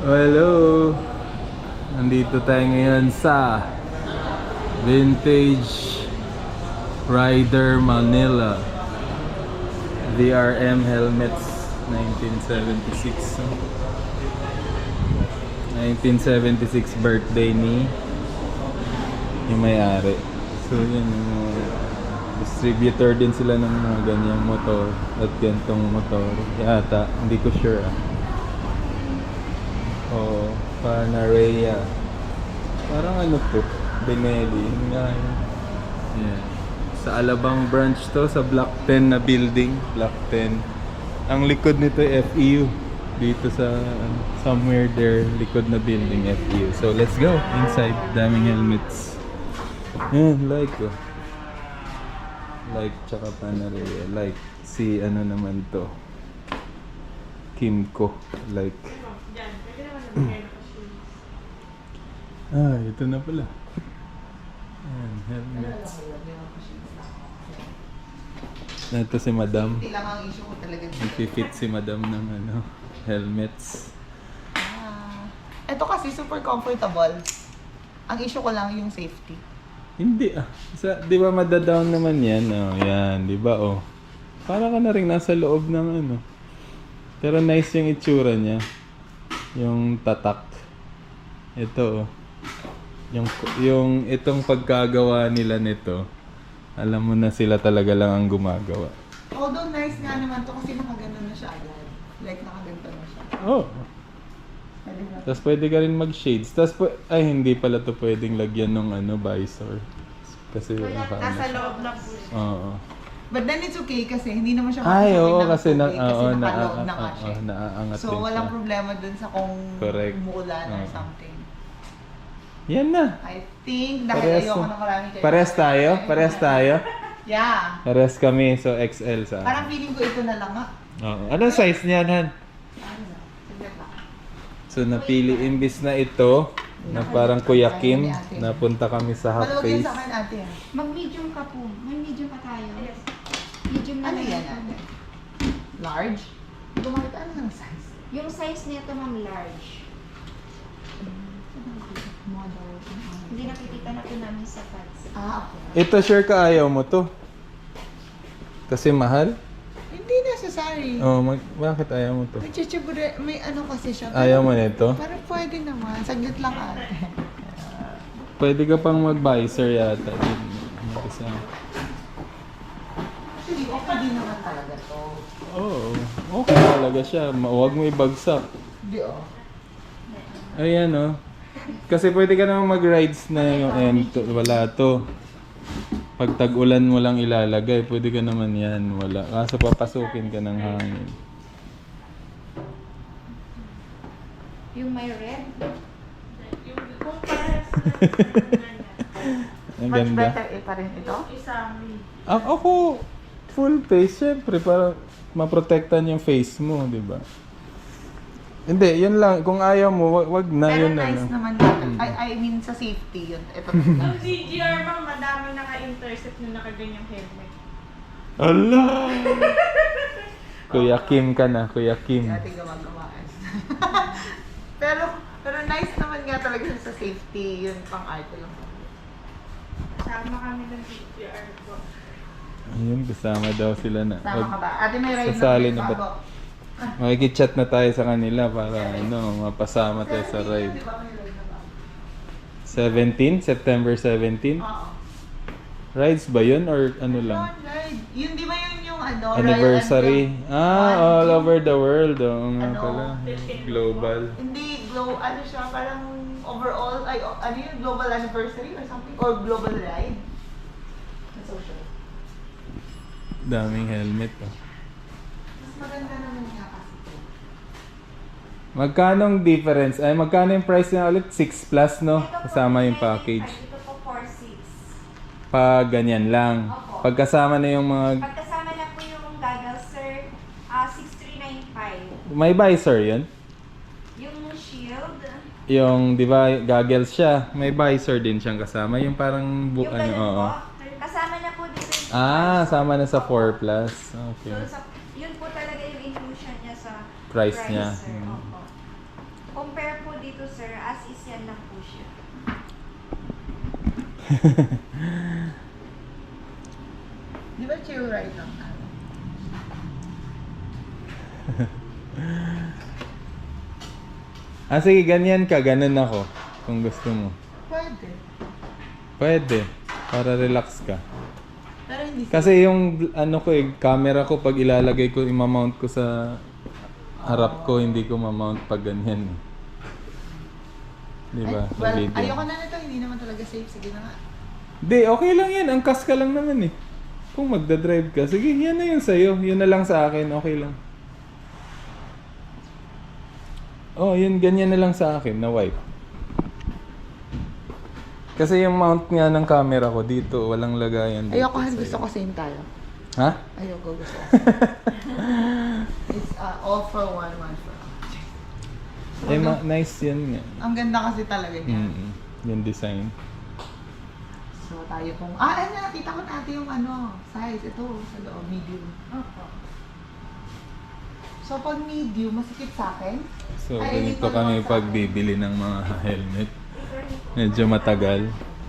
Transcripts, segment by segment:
Hello! Nandito tayo ngayon sa Vintage Rider Manila. VRM helmets 1976 1976 birthday ni yung may-ari. So yun yung distributor din sila ng mga ganyang motor at gantong motor. Yata hindi ko sure ah Oo, Panarea. Parang ano to? Benelli. Yun nga yun. Yan. Sa Alabang branch to, sa Block 10 na building. Block 10. Ang likod nito ay FEU. Dito sa ano, somewhere there, likod na building FEU. So let's go inside. Daming helmets. Yan, like oh. Like tsaka Panarea. Like si ano naman to. Kimco. Like Ah, ito na pala. Ayan, helmets. Ito si Madam. Hindi lang ang issue ko talaga. Nagpifit si Madam ng ano, helmets. Ah, ito kasi super comfortable. Ang issue ko lang yung safety. Hindi ah. Sa, di ba madadown naman yan? Oh, yan, di ba oh. Para ka na rin nasa loob ng ano. Pero nice yung itsura niya. Yung tatak. Ito oh. Yung, yung itong pagkagawa nila nito, alam mo na sila talaga lang ang gumagawa. Although nice nga naman to kasi nakagano na siya agad. Like nakaganto na siya. Oh, na. Tapos pwede ka rin mag-shades. Tapos ay hindi pala to pwedeng lagyan ng ano visor. Kasi ano Nasa loob lang po siya. Oo. But then it's okay kasi hindi naman siya Ay, oo kasi na tubig oo na nakaloob na nga oo, siya. oo, naaangat So din walang siya. problema dun sa kung Correct. umuulan or Oo. something. Yan na. I think dahil Parehas, ayoko na marami kayo. parehas tayo? Parehas tayo? Yeah. Parehas kami. So XL sa Parang feeling ko ito na lang nga. Oo. Anong size niyan, Han? Ano na? Saglit lang. So napili imbis na ito na parang Kuya Kim, napunta kami sa half Maluwag yun face. sa akin ate. ah. Mag-medium ka po. May medium pa tayo. Medium na Ano lang yan ate? Large? Gumamit ano ng size? Yung size nito ma'am large. Hindi nakikita na po namin sa pads. Ah, okay. Ito sure ka ayaw mo to. Kasi mahal? Hindi necessary. Oh, mag- bakit ayaw mo to? May chichibure, may ano kasi siya. Ayaw mo nito? Parang pwede naman. Saglit lang ate. Pwede ka pang mag-visor yata. Kasi, Actually, okay din naman talaga to. Oo, oh, okay talaga siya. Ma- Huwag mo ibagsak. Hindi oh. Ayan oh. Kasi pwede ka naman mag-rides na yung end. to- Wala to. Pag tag-ulan mo lang ilalagay, pwede ka naman yan. Wala. Kaso papasukin ka ng hangin. Yung may red. Ang Much ganda. better eh pa rin ito. A- ako, full face, syempre, para maprotektan yung face mo, di ba? Hindi, yun lang. Kung ayaw mo, wag, wag na, Pero yun na nice lang. naman natin. I, I mean, sa safety yun. Ito. Ang CGR ma'am, madami naka-intercept na nakaganyang helmet. Ala! Kuya Kim ka na, Kuya Kim. Ate gumagawaas. pero, pero nice naman nga talaga siya sa safety. Yun pang arte lang. Sama kami ng CGR po. Ayun, kasama daw sila na. Tama ka Wag, ba? Ate may ride Sasali na na ba? bago. Makikichat na tayo sa kanila para ano, mapasama tayo sa ride. Di ba may ride na bago? 17? September 17? Oo. Rides ba yun or ano lang? Yun, ride. Yun, di ba yun yung ano? Anniversary? Royal? Ah, all over the world. Oo nga Ano, pala. Global. Hindi, glow, ano siya, parang overall, ay, o- ano yun, global anniversary or something? Or global ride? Social. Daming helmet. Oh. Maganda naman nga kasi. Magkano ang difference? Ay, magkano yung price niya ulit? 6 plus, no? Ito po, Kasama yung 95. package. Ito po 4.6. Pag ganyan lang. Opo. Pagkasama na yung mga... Pagkasama na po yung goggles sir, ah 6395. May visor yun? Yung shield, Yung, di ba, goggles siya. May visor din siyang kasama. Yung parang... Bu- yung ano, ganun oo. po, kasama na po dito yung Ah, sama na sa 4 plus. Okay. So, sa, po sa Price niya. sir. Opo. Compare dito, sir, as is yan lang po siya. Di ba chill ride lang? Ah, sige, ganyan ka. Ganun ako. Kung gusto mo. Pwede. Pwede. Para relax ka. Pero hindi Kasi yung ano ko eh, camera ko pag ilalagay ko, imamount ko sa harap ko, hindi ko mamount pag ganyan. eh. Di ba? Ay, well, video. ayoko na nito. Hindi naman talaga safe. Sige na nga. Di, okay lang yan. Angkas ka lang naman eh. Kung magdadrive ka, sige, yan na yun sa'yo. Yun na lang sa akin, okay lang. Oh, yun, ganyan na lang sa akin, na wipe. Kasi yung mount nga ng camera ko dito, walang lagayan dito. Ayoko. Gusto ko same tayo. Ha? Ayoko, gusto ko. Uh, all for one, one for all. Eh, ma- nice yan nga. Ang ganda kasi talaga niya. Mm Yung design. So, tayo pong... Ah, ayun na. Kita ko natin yung ano, size. Ito, sa loob, medium. Opo. So, pag medium, masikip sa akin. So, Ay, ganito hindi ko kami naman sa pagbibili ng mga helmet. Medyo matagal.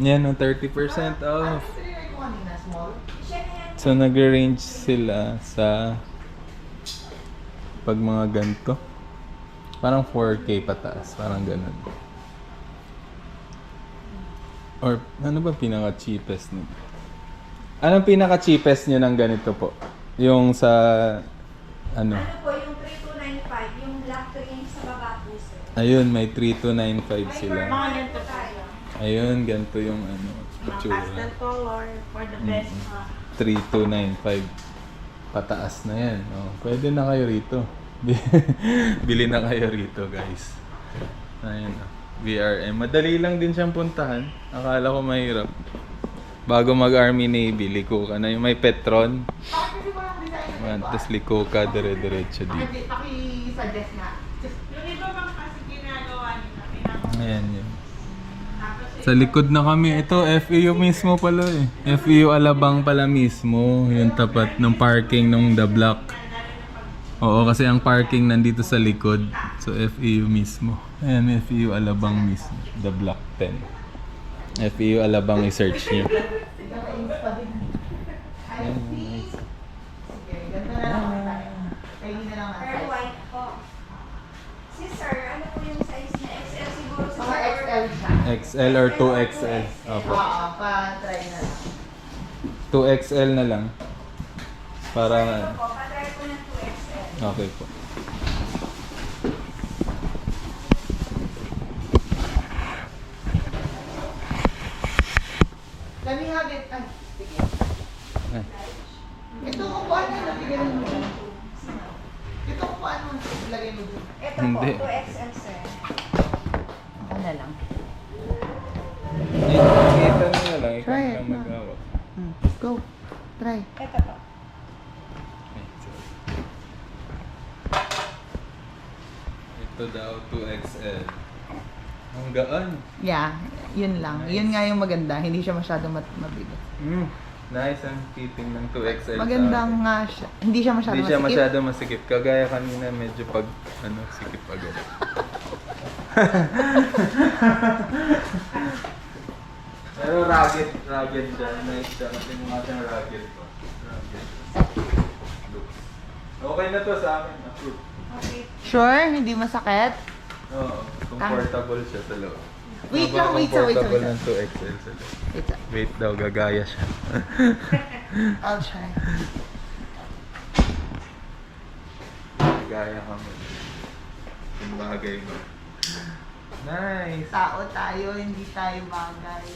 Yan, no, 30% Ano off. yung ko kanina? Small? So, nag-range sila sa pag mga ganito. Parang 4K pataas. Parang ganun. Or, ano ba pinaka-cheapest nyo? Anong pinaka-cheapest nyo ng ganito po? Yung sa, ano? Ano po, yung 3295, yung black green sa baba po, sir. Ayun, may 3295 sila. Mga ganito tayo. Ayun, ganito yung ano, Mga itsura. pastel color for the best. Mm-hmm. Uh, 3295. Pataas na yan. Oh, pwede na kayo rito. Bili na kayo rito, guys. Ayun. oh. VRM. Madali lang din siyang puntahan. Akala ko mahirap. Bago mag-Army Navy, liko ka na. Yung may Petron. Na Man, tapos liko ka, dire-diretso dito. Paki- Paki-suggest nga. Just, yung iba bang kasi ginagawa nila, Ayan yun. tapos Sa likod na kami. Ito, FEU mismo pala eh. FEU Alabang pala mismo. Yung tapat ng parking ng The Block. Oo, kasi ang parking nandito sa likod. So, FEU mismo. Ayan, FEU Alabang mismo. The Block 10. FEU Alabang i-search nyo. XL or 2XL. Opo. Oo, pa-try na lang. 2XL na lang. Para, Ito po, patry po ng 2XL. Okay po. Let me have it. Ay, sige. Ay. Ito kung paano nabigyan mo dyan. Ito kung paano ilagay mo dyan. Ito po, Hindi. 2XL sir. Ano na lang. Kita nyo na lang. Ikaw Try na it, lang ma. mag-awak. Hmm. Go. Try. Ito po. Ito daw 2XL. Ang gaan. Yeah, yun lang. Nice. Yun nga yung maganda. Hindi siya masyadong mat mabigat. Mm. Nice ang fitting ng 2XL. sa Magandang nga siya. Hindi siya masyadong Hindi siya masikip. masyado masikip. Kagaya kanina medyo pag ano sikip agad. Pero rugged, rugged siya. Nice siya kasi mukha siyang rugged. Rugged. Looks. Okay na to sa akin. Approve. Sure? Hindi masakit? Oo. Comfortable siya sa loob. Wait lang, wait sa, wait sa, wait sa. ng 2XL sa loob. Wait lang. Wait daw, gagaya siya. I'll try. gagaya ka mo. Yung bagay mo. Nice! Tao tayo, hindi tayo bagay.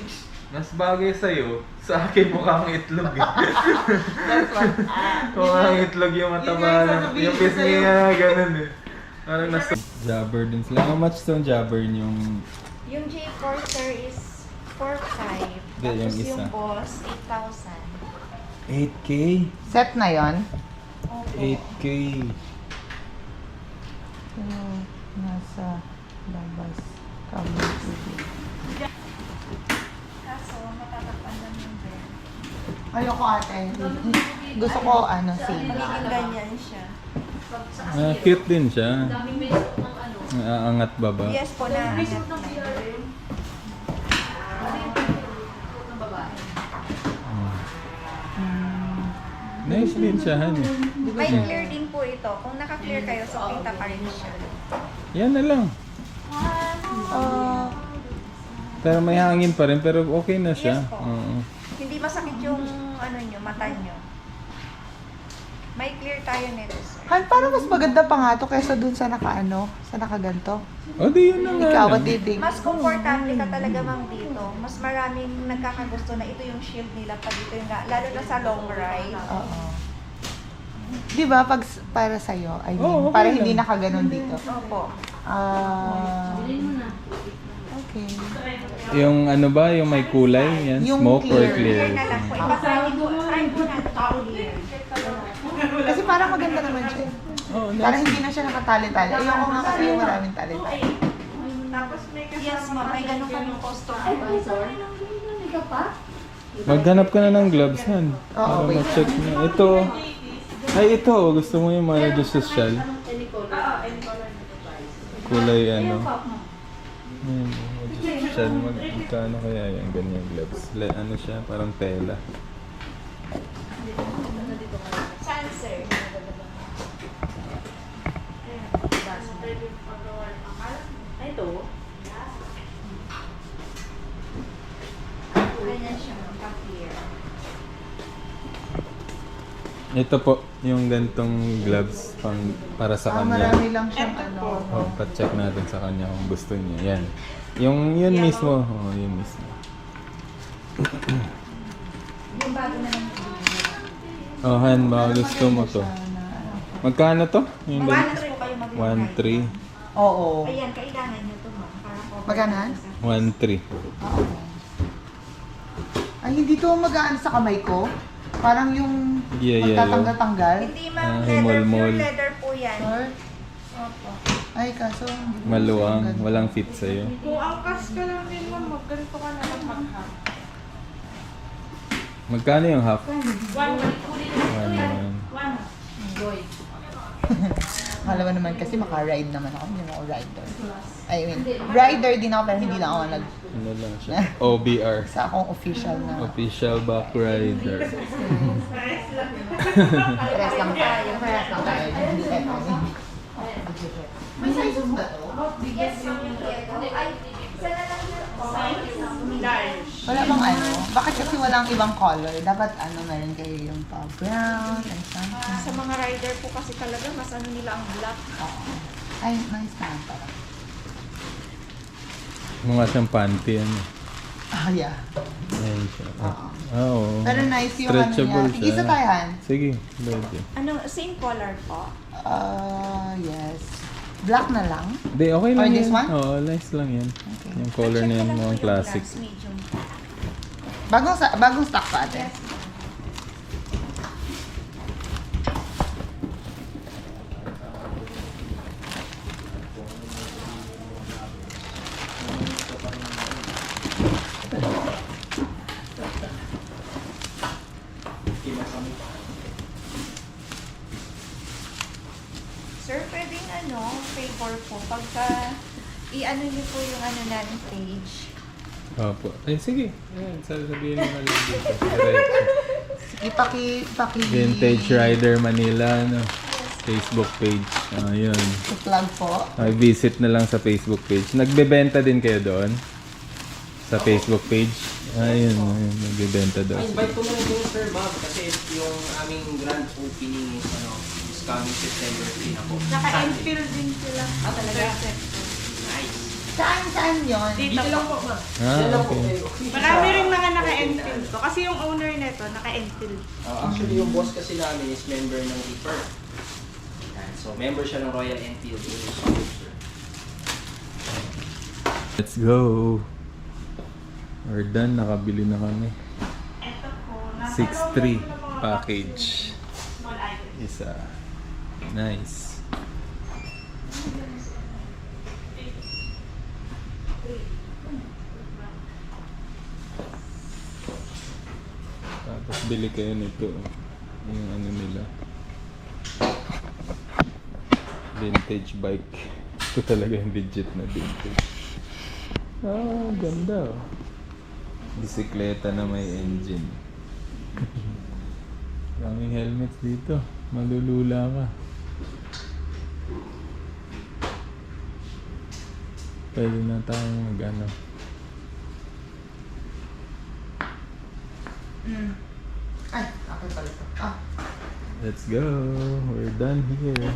Mas bagay sa'yo. Sa akin mukhang itlog eh. That's what. Ah, mukhang itlog yung mataba Yun yung sa'yo. niya, ganun eh. Parang nasa... Jabber din sila. How much tong jabber yung... Yung J4 sir is 4.5. Hindi, yung Tapos isa. yung boss, 8,000. 8K? Set na yon. Opo. 8K. Pero nasa labas. Camera TV. Kaso, matatakpan lang yung bed. Ayoko ate. Gusto ko ano, same. Magiging ganyan siya. Ah, cute din siya. daming may ng ano, Naaangat ba ba? Yes po na. Nice din siya, han. eh. May clear din po ito. Kung naka-clear kayo, so kita pa rin siya. Yan na lang. Oh, Pero may hangin pa rin, pero okay na siya. Yes po. Oo. hindi masakit yung ano nyo, mata nyo. May clear tayo nito, sir. Han, parang mas maganda pa nga to kaysa dun sa naka-ano, sa nakaganto. O di yun na nga. Ikaw, lang. what do you think? Mas komportable ka talaga mang dito. Mas maraming nagkakagusto na ito yung shield nila pag ito yung, lalo na sa long ride. Oo. Di ba, pag s- para sa'yo, I mean, Oo, okay para lang. hindi nakaganon dito. Opo. Ah, okay. Yung ano ba, yung may kulay, yan? Yung Smoke or clear. Na lang po. Ipatry po. Try po natin clear. Kasi parang maganda naman siya. Oh, Parang hindi na siya nakatali-tali. Ayoko nga kasi yung maraming tali-tali. Tapos may kasama Yes, ma'am. May ganun kami customer. Maghanap ka na ng gloves, han. Oo, Para wait. ma-check na. Ito. Ay, ito. Gusto mo yung mga social? Kulay ano. Ayun, social. Mag magkano kaya yan? Ganyan gloves. Le, ano siya? Parang tela. Saan, sir? Ganyan siya, ma'am. Ito po, yung gantong gloves pang, para sa Ah, kanya. marami lang siyang ano. Oh, pa-check natin sa kanya kung gusto niya. Yan. Yung yun Yellow. mismo. Oh, yun mismo. Yung bago na lang. Oh, Han, baka gusto mo to. Magkano to? Yung Mawalas ganito? po kayo mag 1.3. Oo. Ayan, kailangan nyo ito, ma'am. Para po. Magkano? 1.3. Oo. Ay, hindi to magaan sa kamay ko. Parang yung Yeah, yellow. magtatanggal-tanggal. Hindi, ma'am. Ah, leather, himol-mol. pure leather po yan. Or, Opo. ay, kaso hindi ko Maluwang. yung Walang fit sa'yo. Kung ang kas ka lang din ma'am, magganito ka na lang mag-half. Magkano yung half? One, one. One, one. One. Mo naman kasi maka-ride naman ako, hindi ako rider. I mean, rider din ako pero hindi lang ako nag Ano lang siya? OBR. sa akong official na. Official back rider. Rest lang tayo. Rest lang tayo. May sizes ba to? Yes, yung yellow. Ay, isa na lang yun. Large. Wala bang ano? Bakit kasi walang ibang color? Dapat ano, meron kayo yung pa brown and something. Sa mga rider po kasi talaga, mas ano nila ang black. Oo. Ay, nice naman pala. Mga siyang panty, ano. Ah, yeah. Ayan siya. Ah, oo. Pero nice yung ano Stretchable niya. Tigisa siya. tayo, Han. Sige, pwede. Ano, same color po? Ah, yes. Black na lang. Hindi, okay lang Or yan. this one? Oo, nice lang yan. Okay. Yung color Check na ko yan, lang po mukhang yung classic. glass, medium. Bagong, sa, bagong stock pa ate. Yes. Sir, pwedeng ano, favor po, pagka i-ano niyo po yung ano namin page. Opo. Ay, sige. Ayan, sasabihin mo na lang dito. Diretso. Ipaki, ipaki. Vintage Rider Manila, ano. Facebook page. Ah, yun. plug po. Ay, visit na lang sa Facebook page. Nagbebenta din kayo doon? Sa Facebook page? Ayun, ayun, nagbebenta doon. invite ko na rin yung sir ma'am kasi yung aming grand opening is ano, is coming September 3 na po. Naka-enfield din sila. Ah, talaga? Saan, saan yun? Dito Dito lang po. ma'am. Ah, Dito lang po okay. kayo. Marami rin mga naka-enfield to. Kasi yung owner nito, naka-enfield. Uh, actually yung boss kasi namin is member ng Reaper. Yan. So member siya ng Royal Enfield. Let's go! We're done. Nakabili na kami. Ito po. nasa 6.3 loob na po ng mga package. Small items. Isa. Nice. Tapos bili kayo nito. Yung ano nila. Vintage bike. Gusto talaga yung legit na vintage. Ah, ganda oh. Bisikleta na may engine. Daming helmets dito. Malulula ka. Pwede na tayo mag ano. Ay, Let's go. We're done here.